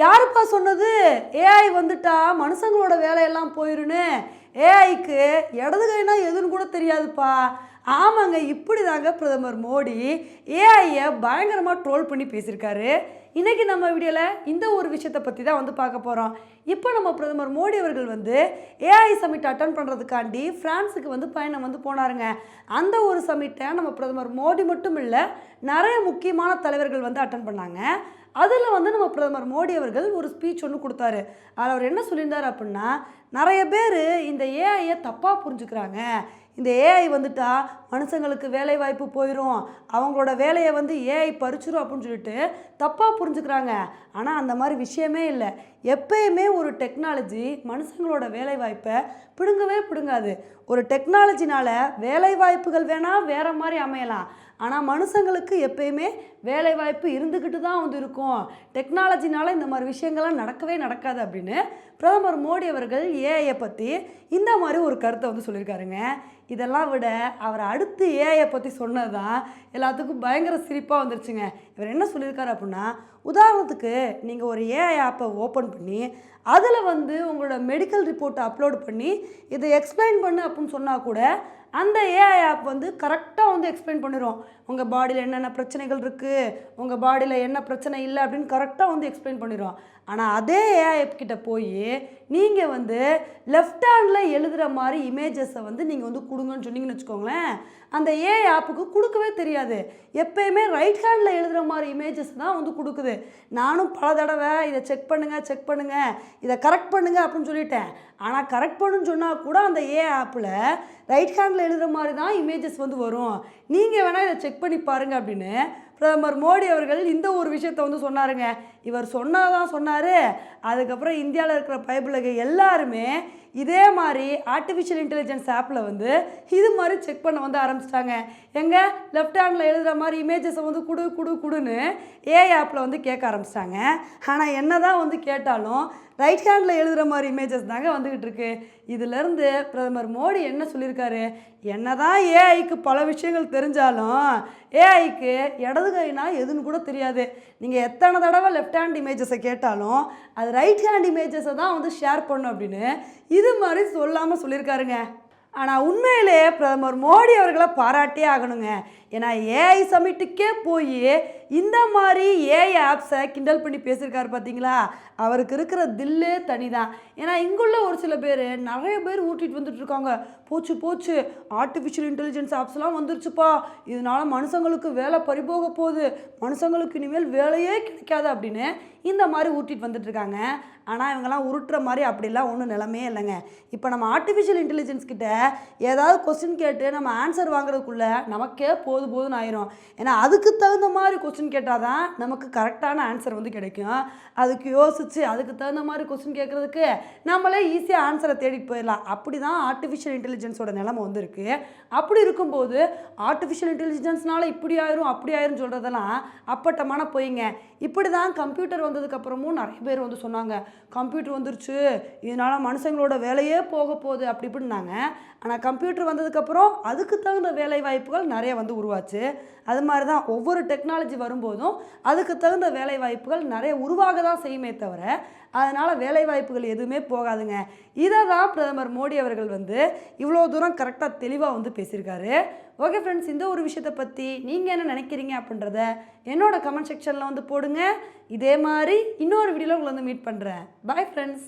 யாருப்பா சொன்னது? ஏஐ வந்துட்டா மனுஷங்களோட வேலையெல்லாம் போயிருன்னு. ஏஐக்கு இடது கைனா எதுன்னு கூட தெரியாதுப்பா. ஆமாங்க இப்படி தாங்க பிரதமர் மோடி ஏஐயை பயங்கரமாக ட்ரோல் பண்ணி பேசியிருக்காரு. இன்றைக்கி நம்ம வீடியோவில் இந்த ஒரு விஷயத்தை பற்றி தான் வந்து பார்க்க போகிறோம் இப்போ நம்ம பிரதமர் மோடி அவர்கள் வந்து ஏஐ சமிட் அட்டன் பண்ணுறதுக்காண்டி ஃப்ரான்ஸுக்கு வந்து பயணம் வந்து போனாருங்க. அந்த ஒரு சமிட்டை நம்ம பிரதமர் மோடி மட்டும் இல்லை நிறைய முக்கியமான தலைவர்கள் வந்து அட்டன் பண்ணாங்க. அதில் வந்து நம்ம பிரதமர் மோடி அவர்கள் ஒரு ஸ்பீச் ஒன்று கொடுத்தாரு. அதில் அவர் என்ன சொல்லியிருந்தார் அப்படின்னா நிறைய பேர் இந்த ஏஐயை தப்பாக புரிஞ்சுக்கிறாங்க. இந்த ஏஐ வந்துட்டா மனுஷங்களுக்கு வேலை வாய்ப்பு போயிடும் அவங்களோட வேலையை வந்து ஏஐ பறிச்சிரும் அப்படின்னு சொல்லிட்டு தப்பாக புரிஞ்சுக்கிறாங்க. ஆனால் அந்த மாதிரி விஷயமே இல்லை. எப்பயுமே ஒரு டெக்னாலஜி மனுஷங்களோட வேலை வாய்ப்பை பிடுங்கவே பிடுங்காது. ஒரு டெக்னாலஜினால் வேலை வாய்ப்புகள் வேணால் வேறு மாதிரி அமையலாம். ஆனால் மனுஷங்களுக்கு எப்பயுமே வேலைவாய்ப்பு இருந்துக்கிட்டு தான் வந்து இருக்கும். டெக்னாலஜினால் இந்த மாதிரி விஷயங்கள்லாம் நடக்கவே நடக்காது அப்படின்னு பிரதமர் மோடி அவர்கள் ஏஐயை பற்றி இந்த மாதிரி ஒரு கருத்தை வந்து சொல்லியிருக்காருங்க. இதெல்லாம் விட அவர் அடுத்து ஏஐயை பற்றி சொன்னது தான் எல்லாத்துக்கும் பயங்கர சிரிப்பாக வந்துருச்சுங்க. இவர் என்ன சொல்லியிருக்காரு அப்படின்னா உதாரணத்துக்கு நீங்கள் ஒரு ஏஐ ஆப்பை ஓப்பன் பண்ணி அதில் வந்து உங்களோட மெடிக்கல் ரிப்போர்ட்டை அப்லோட் பண்ணி இதை எக்ஸ்பிளைன் பண்ணு அப்படின்னு சொன்னால் கூட அந்த ஏஐ ஆப் வந்து கரெக்டாக வந்து எக்ஸ்பிளைன் பண்ணிடும் உங்கள் பாடியில் என்னென்ன பிரச்சனைகள் இருக்குது உங்கள் பாடியில் என்ன பிரச்சனை இல்லை அப்படின்னு கரெக்டாக வந்து எக்ஸ்பிளைன் பண்ணிடும் ஆனால் அதே ஏஐ ஆப் போய் நீங்கள் வந்து லெஃப்ட் ஹேண்டில் எழுதுகிற மாதிரி இமேஜஸை வந்து நீங்கள் வந்து கொடுங்கன்னு சொன்னீங்கன்னு வச்சுக்கோங்களேன். அந்த ஏஐ ஆப்புக்கு கொடுக்கவே தெரியாது. எப்பயுமே ரைட் ஹேண்டில் எழுதுகிற மாதிரி இமேஜஸ் தான் வந்து கொடுக்குது. நானும் பல தடவை இதை செக் பண்ணுங்கள் செக் பண்ணுங்கள் இதை கரெக்ட் பண்ணுங்கள் அப்படின்னு சொல்லிட்டேன். ஆனால் கரெக்ட் பண்ணுன்னு சொன்னால் கூட அந்த ஏ ஆப்பில் ரைட் ஹேண்டில் எழுதுகிற மாதிரி தான் இமேஜஸ் வந்து வரும். நீங்கள் வேணால் இதை செக் பண்ணி பாருங்கள் அப்படின்னு பிரதமர் மோடி அவர்கள் இந்த ஒரு விஷயத்த வந்து சொன்னாருங்க. இவர் சொன்னாதான் சொன்னார். அதுக்கப்புறம் இந்தியாவில் இருக்கிற பைபிளுக்கு எல்லாருமே இதே மாதிரி ஆர்டிஃபிஷியல் இன்டெலிஜென்ஸ் ஆப்பில் வந்து இது மாதிரி செக் பண்ண வந்து ஆரம்பிச்சிட்டாங்க. எங்கே? லெஃப்ட் ஹேண்டில் எழுதுகிற மாதிரி இமேஜஸை வந்து குடு குடு குடுன்னு ஏஐ ஆப்பில் வந்து கேட்க ஆரம்பிச்சிட்டாங்க. ஆனால் என்ன தான் வந்து கேட்டாலும் ரைட் ஹேண்டில் எழுதுகிற மாதிரி இமேஜஸ் தாங்க வந்துக்கிட்டு இருக்கு. இதிலேருந்து பிரதமர் மோடி என்ன சொல்லியிருக்காரு? என்னதான் ஏஐக்கு பல விஷயங்கள் தெரிஞ்சாலும் ஏஐக்கு இடது கைனா எதுன்னு கூட தெரியாது. நீங்கள் எத்தனை தடவை லெஃப்ட் ஹேண்ட் இமேஜஸை கேட்டாலும் அது ரைட் ஹேண்ட் இமேஜஸை தான் வந்து ஷேர் பண்ணும் அப்படின்னு இது மாதிரி சொல்லாமல் சொல்லியிருக்காருங்க. ஆனால் உண்மையிலே பிரதமர் மோடி அவர்களை பாராட்டியே ஆகணுங்க. ஏன்னா ஏஐ சமிட்டுக்கே போய் இந்த மாதிரி ஏஐ ஆப்ஸை கிண்டல் பண்ணி பேசியிருக்காரு பார்த்தீங்களா? அவருக்கு இருக்கிற தில்லே தனி தான் ஏன்னா இங்குள்ள ஒரு சில பேர் நிறைய பேர் ஊட்டிட்டு வந்துட்டு இருக்காங்க. போச்சு போச்சு. ஆர்டிஃபிஷியல் இன்டெலிஜென்ஸ் ஆப்ஸ்லாம் வந்துருச்சுப்பா. இதனால மனுஷங்களுக்கு வேலை பறிபோக போகுது. மனுஷங்களுக்கு இனிமேல் வேலையே கிடைக்காது அப்படின்னு இந்த மாதிரி ஊட்டிட்டு வந்துட்டுருக்காங்க ஆனால் இவங்கெல்லாம் உருட்டுற மாதிரி அப்படிலாம் ஒன்றும் நிலமே இல்லைங்க. இப்போ நம்ம ஆர்டிஃபிஷியல் இன்டெலிஜென்ஸ் கிட்ட ஏதாவது கொஸ்டின் கேட்டு நம்ம ஆன்சர் வாங்குறதுக்குள்ளே நமக்கே போது போதுன்னு ஆயிரும். ஏன்னா அதுக்கு தகுந்த மாதிரி கொஸ்டின் கேட்டால் தான் நமக்கு கரெக்டான ஆன்சர் வந்து கிடைக்கும். அதுக்கு யோசிச்சு அதுக்கு தகுந்த மாதிரி கொஸ்டின் கேட்குறதுக்கு நம்மளே ஈஸியாக ஆன்சரை தேடிட்டு போயிடலாம். அப்படி தான் ஆர்டிஃபிஷியல் இன்டெலிஜென்ஸோட நிலைமை வந்திருக்கு அப்படி இருக்கும்போது ஆர்டிஃபிஷியல் இன்டெலிஜென்ஸ்னால இப்படி ஆயிரும் அப்படி ஆயிரும் சொல்கிறதெல்லாம் அப்பட்டமான பொய்ங்க. இப்படி தான் கம்ப்யூட்டர் வந்ததுக்கப்புறமும் நிறைய பேர் வந்து சொன்னாங்க. கம்ப்யூட்டர் வந்துருச்சு இதனால் மனுஷங்களோட வேலையே போக போகுது அப்படி இப்படின்னாங்க. ஆனால் கம்ப்யூட்டர் வந்ததுக்கப்புறம் அதுக்கு தகுந்த வேலை வாய்ப்புகள் நிறைய வந்து உருவாச்சு. அது மாதிரி தான் ஒவ்வொரு டெக்னாலஜி வரும்போதும் அதுக்கு தகுந்த வேலை வாய்ப்புகள் நிறைய உருவாக தான் செய்யுமே தவிர அதனால் வேலை வாய்ப்புகள் எதுவுமே போகாதுங்க. இதை தான் பிரதமர் மோடி அவர்கள் வந்து இவ்வளோ தூரம் கரெக்டாக தெளிவாக வந்து பேசியிருக்காரு. ஓகே ஃப்ரெண்ட்ஸ் இந்த ஒரு விஷயத்தை பற்றி நீங்கள் என்ன நினைக்கிறீங்க அப்படின்றத என்னோட கமெண்ட் செக்ஷனில் வந்து போடுங்க. இதே மாதிரி இன்னொரு வீடியோவில் உங்களை வந்து மீட் பண்ணுறேன் பாய் ஃப்ரெண்ட்ஸ்